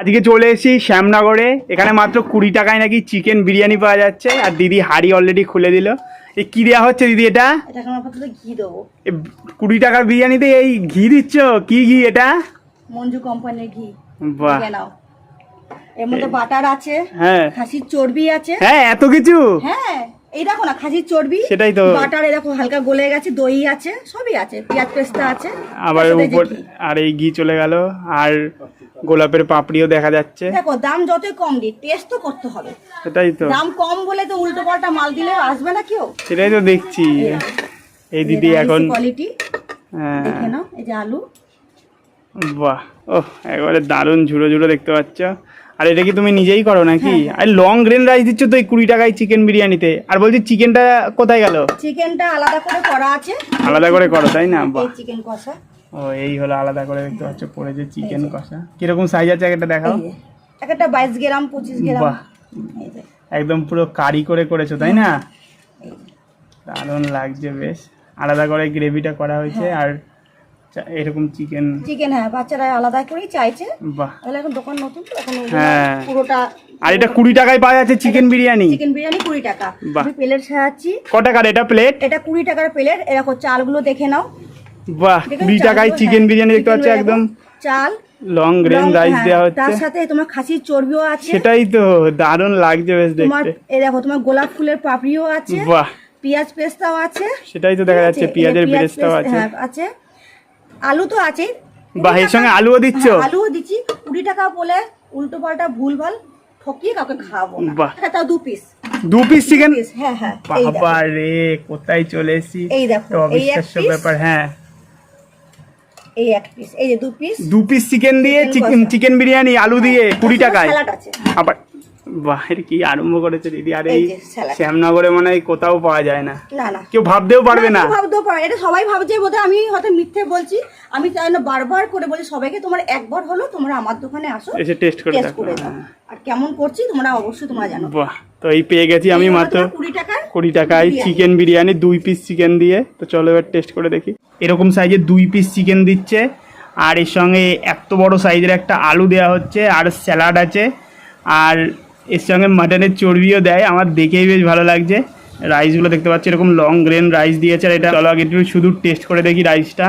আজকে চলে এসেছি শ্যামনগরে। এখানে মাত্র কুড়ি টাকায় নাকি চিকেন বিরিয়ানি পাওয়া যাচ্ছে। আর দিদি হাড়ি অলরেডি খুলে দিল। এই কি দেওয়া হচ্ছে দিদি এটা? ঘি দেবো। কুড়ি টাকার বিরিয়ানিতে এই ঘি দিচ্ছ? কি ঘি এটা? মঞ্জু কোম্পানির ঘি। বাহ। এর মধ্যে বাটার আছে হ্যাঁ। খাসির চর্বি আছে। হ্যাঁ এত কিছু? হ্যাঁ এই দেখো না খাসির চর্বি সেটাই তো। বাটার হালকা গলে গেছে দই আছে সবই আছে পেঁয়াজ পেস্তা আছে। আবার উপর। আর এই ঘি চলে গেল। আর গোলাপের পাপড়িও দেখা যাচ্ছে। দেখো দাম যতই কম দিই টেস্ট তো করতে হবে। সেটাই তো। দাম কম বলে তো উল্টো পাল্টা মাল দিলে আসবে না কেউ। সেটাই তো দেখছি। এই দিদি এখন কোয়ালিটি হ্যাঁ। দেখে নাও এই যে আলু। বাহ ও একবারে দারুণ ঝুড়ো ঝুড়ো দেখতে পাচ্ছ। আর এটা কি তুমি নিজেই করো নাকি? আর লং গ্রেন রাইস দিচ্ছ তো এই কুড়ি টাকায় চিকেন বিরিয়ানিতে। আর বলছি চিকেনটা কোথায় গেল? চিকেনটা আলাদা করে করা আছে। আলাদা করে করো তাই না? চিকেন কষা। ও এই হলো আলাদা করে দেখতে পাচ্ছ পড়েছে চিকেন কষা। কীরকম সাইজ আছে একটা দেখাও। একটা বাইশ গ্রাম পঁচিশ গ্রাম। বাহ। একদম পুরো কারি করে করেছ তাই না। দারুণ লাগছে বেশ। আলাদা করে গ্রেভিটা করা হয়েছে হ্যাঁ। আর এরকম চিকেন চিকেন হ্যাঁ বাচ্চারা আলাদা করেই চাইছে। বাহ। তাহলে এখন দোকান নতুন তো এখন হ্যাঁ। পুরোটা আর এটা কুড়ি টাকায় পাওয়া যাচ্ছে চিকেন বিরিয়ানি চিকেন বিরিয়ানি কুড়ি টাকা। বাহ। প্লেট সাজাচ্ছি। ক টাকার এটা প্লেট এটা কুড়ি টাকার প্লেট এরকম চালগুলো দেখে নাও। বাহ কুড়ি টাকায় চিকেন হ্যাঁ, বিরিয়ানি দেখতে পাচ্ছ একদম? চাল লং গ্রেন রাইস হ্যাঁ, দেওয়া তার সাথে তোমার খাসির চর্বিও আছে। সেটাই তো দারুণ লাগছে বেশ তোমার দেখতে। এই দেখো তোমার গোলাপ ফুলের পাপড়িও আছে বাহ। পেঁয়াজ পেস্তাও আছে। সেটাই তো দেখা যাচ্ছে? পেঁয়াজের বেরেস্তাও আছে। হ্যাঁ, আছে। আলু তো আছে। বাহ এর সঙ্গে আলুও দিচ্ছ? আলুও দিচ্ছি। কুড়ি টাকা বলে উল্টো পাল্টা ভুল ভালো ঠকিয়ে কাউকে খাওয়াবো বাহ। তাও দু পিস দু পিস চিকেন পিস হ্যাঁ হ্যাঁ বাবা রে কোথায় চলে এসেছি? এই দেখো, এই। ব্যাপার হ্যাঁ। এই এক পিস এই যে দু পিস দু পিস চিকেন দিয়ে চিকেন বিরিয়ানি আলু দিয়ে কুড়ি টাকায়। আবার বাহ এটা কি আরম্ভ করেছে দিদি? আর এই এই যে salad। শ্যামনগরে মনে হয় কোথাও পাওয়া যায় না। কেউ ভাবতেও পারবে না ভাবতেও পারে এটা সবাই ভাবছে বোধহয় আমি হয়তো মিথ্যে বলছি। আমি চাই না বারবার করে বলি সবাইকে তোমার একবার হলো তোমরা আমার দোকানে আসো এসে টেস্ট করে দেখো। আর কেমন করছি তোমরা অবশ্যই তোমরা জানো। বাহ তো এই পেয়ে গেছি আমি মাত্র। কুড়ি টাকার কুড়ি টাকায় চিকেন বিরিয়ানি দুই পিস চিকেন দিয়ে। তো চলো এবার টেস্ট করে দেখি। এরকম সাইজের দুই পিস চিকেন দিচ্ছে। আর এর সঙ্গে এত বড় সাইজের একটা আলু দেওয়া হচ্ছে আর স্যালাড আছে। আর এর সঙ্গে মাটনের চর্বিও দেয়। আমার দেখেই বেশ ভালো লাগছে। রাইসগুলো দেখতে পাচ্ছি এরকম লং গ্রেন রাইস দিয়েছে। আর এটা চলো আগে একটু শুধু টেস্ট করে দেখি রাইসটা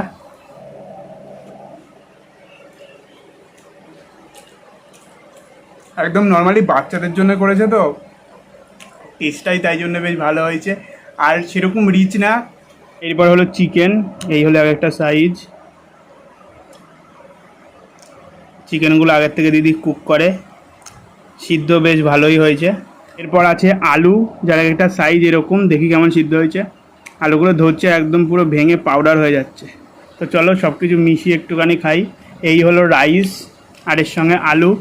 একদম নর্মালি বাচ্চাদের জন্য করেছে তো। টেস্টটাই তাই জন্য বেশ ভালো হয়েছে। আর সেরকম রিচ না। এরপর হলো চিকেন এই হলো একটা সাইজ চিকেনগুলো আগের থেকে দিদি কুক করে। সিদ্ধ বেশ ভালোই হয়েছে। এরপর আছে আলু, যার একটা সাইজ এরকম, দেখি কেমন সিদ্ধ হয়েছে। আলুগুলো ধরছে একদম পুরো ভেঙে পাউডার হয়ে যাচ্ছে। তো চলো সব কিছু মিশিয়ে একটুখানি খাই। এই হলো রাইস আর এর সঙ্গে আলু।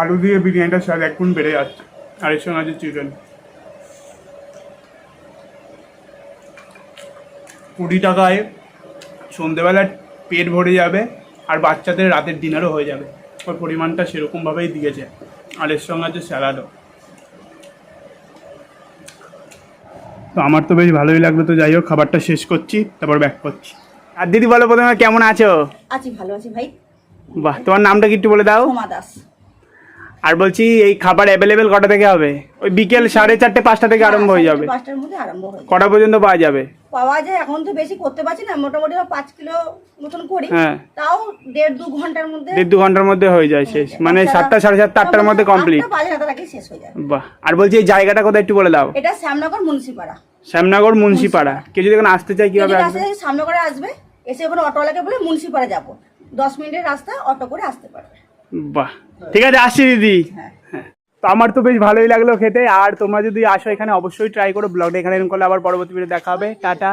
আলু দিয়ে বিরিয়ানিটার স্বাদ এক গুণ বেড়ে যাচ্ছে। আর এর সঙ্গে আছে চিকেন। কুড়ি টাকায় সন্ধেবেলায় পেট ভরে যাবে আর বাচ্চাদের রাতের ডিনারও হয়ে যাবে। ওর পরিমাণটা সেরকমভাবেই দিয়েছে। আর এর সঙ্গে আছে স্যালাডও। তো আমার তো বেশ ভালোই লাগল তো যাই হোক খাবারটা শেষ করছি তারপর ব্যাক করছি। আর দিদি বলো প্রথমে কেমন আছো? আছি ভালো আছি ভাই। বাহ তোমার নামটা কি একটু বলে দাও? সোমা দাস। আর বলছি এই খাবার অ্যাভেলেবেল কটা থেকে হবে? ওই বিকেল সাড়ে চারটে পাঁচটা থেকে আরম্ভ হয়ে যাবে। পাঁচটার মধ্যে আরম্ভ হয়ে কটা পর্যন্ত পাওয়া যাবে? পাওয়া যায় এখন তো বেশি করতে পারছি না মোটামুটি পাঁচ কিলো মতন করি। হ্যাঁ। তাও দেড় দু ঘণ্টার মধ্যে দেড় দু ঘণ্টার মধ্যে হয়ে যায় শেষ। মানে সাতটা সাড়ে সাতটা আটটার মধ্যে কমপ্লিট শেষ হয়ে যাবে বাহ। আর বলছি এই জায়গাটা কোথায় একটু বলে দাও। এটা শ্যামনগর মুন্সিপাড়া। শ্যামনগর মুন্সিপাড়া। কেউ যদি এখানে আসতে চায় কীভাবে আসবে? আসে সামনগরে আসবে। এসে ওখানে অটোওয়ালাকে বলে মুন্সিপাড়া যাব। দশ মিনিটের রাস্তা অটো করে আসতে পারবে। বাহ। ঠিক আছে আসছি দিদি। হ্যাঁ। হ্যাঁ। তো আমার তো বেশ ভালোই লাগল খেতে। আর তোমরা যদি আসো এখানে অবশ্যই ট্রাই করো। ব্লগটা এখানে এরকম করলে আবার পরবর্তী ভিডিও দেখা হবে। টাটা।